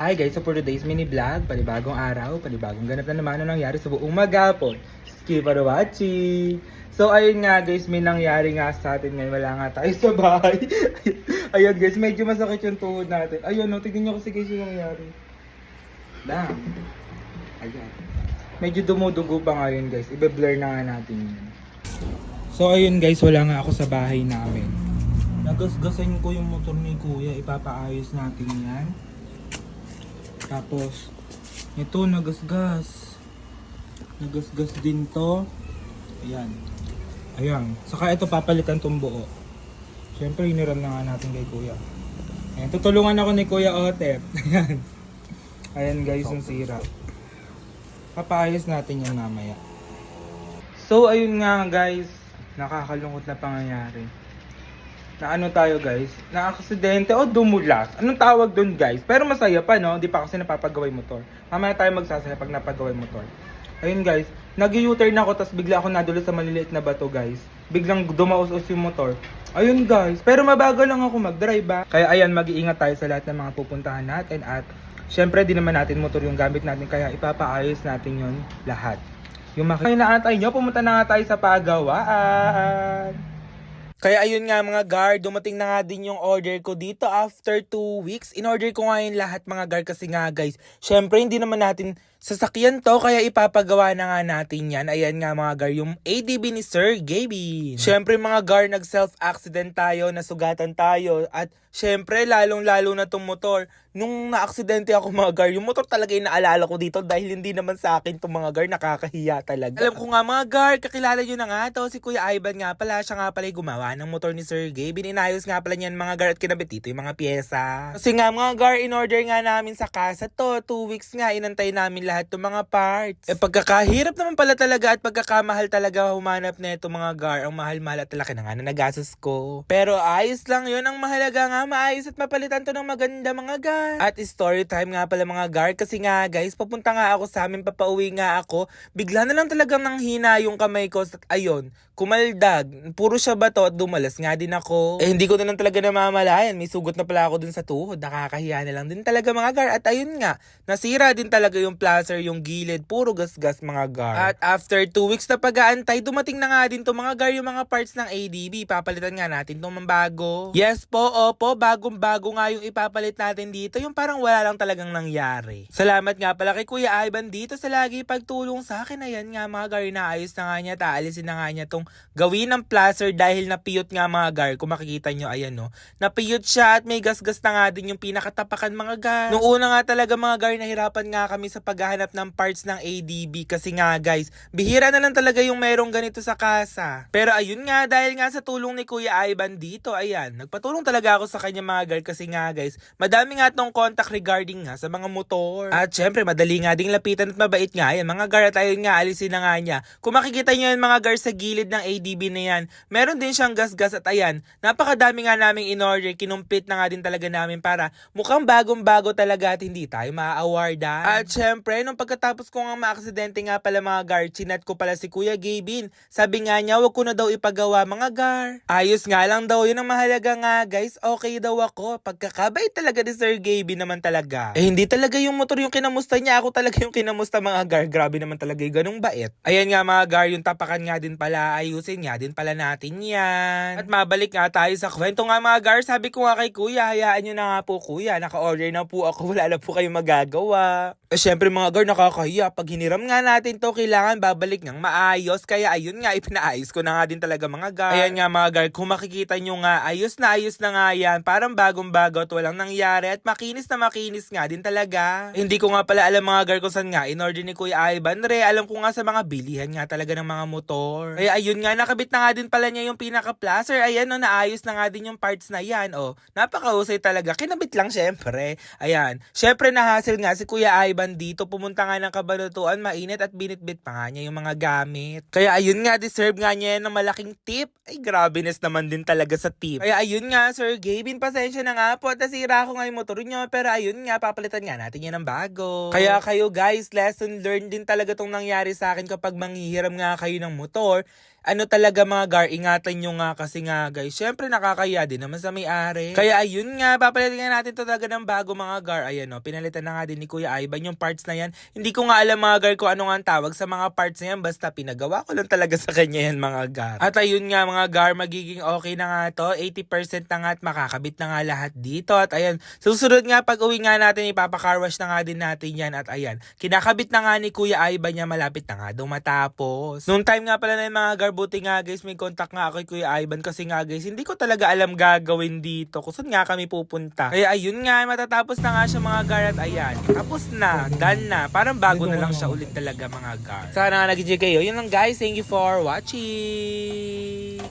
Hi guys, so for today's mini vlog, panibagong araw, panibagong ganap na naman ang nangyari sa buong magapon. Skip for watching! So ayun nga guys, may nangyari nga sa atin ngayon, wala nga tayo sa bahay. ayun guys, medyo masakit yung tuhod natin. Ayun, no, tignan nyo kasi guys yung nangyari. Bam! Ayan. Medyo dumudugo pa ngayon guys, ibe-blur na nga natin yun. So ayun guys, wala nga ako sa bahay namin. Nagasgasan ko yung motor ni kuya, ipapaayos natin yan. Tapos, ito nagasgas. Nagasgas din to. Ayan. Ayan. Saka ito papalitan tong buo. Siyempre, hiniram na nga natin kay kuya. Ayan, tutulungan ako ni kuya Otep. Ayan. Ayan guys, yung sira. Papaayos natin yan mamaya. So, ayun nga guys. Nakakalungkot na pangyayari na ano tayo guys, na aksidente o dumulas. Anong tawag doon guys? Pero masaya pa no, hindi pa kasi napapagawa yung motor. Mamaya tayo magsasaya pag napagawa yung motor. Ayun guys, nag-U-turn ako tapos bigla ako nadulas sa maliliit na bato guys. Biglang dumaos-os yung motor. Ayun guys, pero mabagal lang ako mag-drive ba? Kaya ayan, mag-iingat tayo sa lahat ng mga pupuntahan natin at syempre di naman natin motor yung gamit natin kaya ipapaayos natin yon lahat. Yung makikita na tayo nyo, pumunta na nga tayo sa pagawaan. Kaya ayun nga mga guard, dumating na nga din yung order ko dito after 2 weeks. In-order ko nga yung lahat mga guard kasi nga guys, syempre hindi naman natin sasakyan to kaya ipapagawa na nga natin yan. Ayan nga mga guard, yung ADB ni Sir Gabin. Syempre mga guard, nag self-accident tayo, nasugatan tayo at syempre lalong lalo na tong motor. Nung na-aksidente ako mga guard, yung motor talaga yung naalala ko dito dahil hindi naman sa akin tong mga guard, nakakahiya talaga. Alam ko nga mga guard, kakilala nyo na nga to, si Kuya Ivan nga pala, siya nga pala yung gumawa ng motor ni Sir Gabe. Inayos nga pala niyan mga guard at kinabit dito yung mga pyesa. Kasi nga mga guard, in-order nga namin sa casa to. Two weeks nga, inantay namin lahat ng mga parts. Eh pagkakahirap naman pala talaga at pagkakamahal talaga humanap na ito mga guard. Ang mahal-mahal at laki na nga na nagastos ko. Pero ayos lang yun. Ang mahalaga nga, maayos at mapalitan to ng maganda mga guard. At story time nga pala mga guard. Kasi nga guys, papunta nga ako sa amin, papauwi nga ako. Bigla na lang talagang nanghina yung kamay ko. At ayun, kumaldag. Puro siya bato at dumalas nga din ako. Eh hindi ko na lang talaga namamalayan. May sugot na pala ako dun sa tuhod. Nakakahiya na lang din talaga mga guard. At ayun nga, nasira din talaga yung plaster, yung gilid. Puro gasgas mga guard. At after 2 weeks na pag-aantay, dumating na nga din to mga guard yung mga parts ng ADB. Papalitan nga natin tong bago. Yes po, opo, bagong-bago nga yung ipapalit natin dito. Yung parang wala lang talagang nangyari. Salamat nga pala kay Kuya Ivan dito sa lagi pagtulong sa akin. Ayan nga mga guard, naayos na nga niya. Taalisin na nga niya tong gawin ng plaster dahil napiyot nga mga guard. Kung makikita nyo, ayan no. Napiyot siya at may gasgas na nga din yung pinakatapakan mga guard. Noong una nga talaga mga guard, nahirapan nga kami sa paghahanap ng parts ng ADB kasi nga guys, bihira na lang talaga yung merong ganito sa kasa. Pero ayun nga, dahil nga sa tulong ni Kuya Ivan dito, ayan, nagpatulong talaga ako sa kanya mga guard kasi nga guys, madami nga tong contact regarding nga sa mga motor. At syempre, madali nga ding lapitan at mabait nga yan. Mga guard at ayun nga, alisin na nga niya. Kung makikita nyo yan mga guard sa gilid ng ADB na yan, meron din siyang gasgas at ayan, napakadami nga naming in-order, kinumpit na nga din talaga namin para mukhang bagong-bago talaga at hindi tayo maa-awardan. At syempre, nung pagkatapos ko nga maaksidente nga pala mga guard, chinat ko pala si Kuya Gabin. Sabi nga niya, wag ko na daw ipagawa mga guard. Ayos nga lang daw, yun ang mahalaga nga guys, okay daw ako. Pagkakabait talaga ni Sir Gabin naman talaga. Eh hindi talaga yung motor yung kinamusta niya, ako talaga yung kinamusta mga guard. Grabe naman talaga yung ganung bait. Ayan nga mga guard, yung tapakan nga din pala, ayusin nga din pala natin yan. At mabalik nga tayo sa kwento nga mga guard, sabi ko nga kay kuya, hayaan nyo na nga po kuya, naka-order na po ako, wala na po kayong magagawa. Eh syempre mga guard, nakakahiya, pag hiniram nga natin to, kailangan babalik ng maayos, kaya ayun nga, ipinaayos ko na nga din talaga mga guard. Ayan nga mga guard, kung makikita nyo nga, ayos na ayos na nga yan, parang bagong-bago at walang nangyari, at makinis na makinis nga din talaga. Hindi ko nga pala alam mga guard kung saan nga, in-order ni Kuya Ivan, re, alam ko nga sa mga bilihan nga talaga ng mga motor. Kaya ayun nga, nakabit na nga din pala niya yung pinaka-placer, ayan no, naayos na nga din yung parts na yan, oh. Napakahusay talaga, kinabit lang syempre. Ayan, syempre nahasil nga si Kuya Ivan dito, pumunta nga ng kabalutuan, mainit at binitbit pa nga niya yung mga gamit. Kaya ayun nga, deserve nga niya ng malaking tip. Ay, grabiness naman din talaga sa tip. Kaya ayun nga, Sir Gavin, pasensya na nga po at nasira ko nga yung motor niyo, pero ayun nga, papalitan nga natin yan ng bago. Kaya kayo guys, lesson learned din talaga tong nangyari sa akin kapag manghihiram nga kayo ng motor. ano talaga mga gar, ingatan nyo nga kasi nga guys, syempre nakakaya din naman sa may-ari. Kaya ayun nga, papalitan nga natin talaga ng bago mga gar. Ayan o, pinalitan na nga din ni Kuya Ivan yung parts na yan. Hindi ko nga alam mga gar kung ano nga ang tawag sa mga parts na yan, basta pinagawa ko lang talaga sa kanya yan mga gar. At ayun nga mga gar, magiging okay na nga to, 80% na nga at makakabit na nga lahat dito. At ayan, susunod nga pag uwi nga natin, ipapakarwash na nga din natin yan. At ayan, kinakabit na nga ni Kuya Ivan niya, malapit na nga daw. Noong time nga pala na yung mga gar, buti nga guys, may contact nga ako kay Kuya Ivan kasi nga guys, hindi ko talaga alam gagawin dito. Kung saan nga kami pupunta. Kaya ayun nga, matatapos na nga siya mga gar at ayan. Tapos na, done na. Parang bago na lang siya ulit talaga mga gar. Sana nga nag kayo. Yun lang guys, thank you for watching.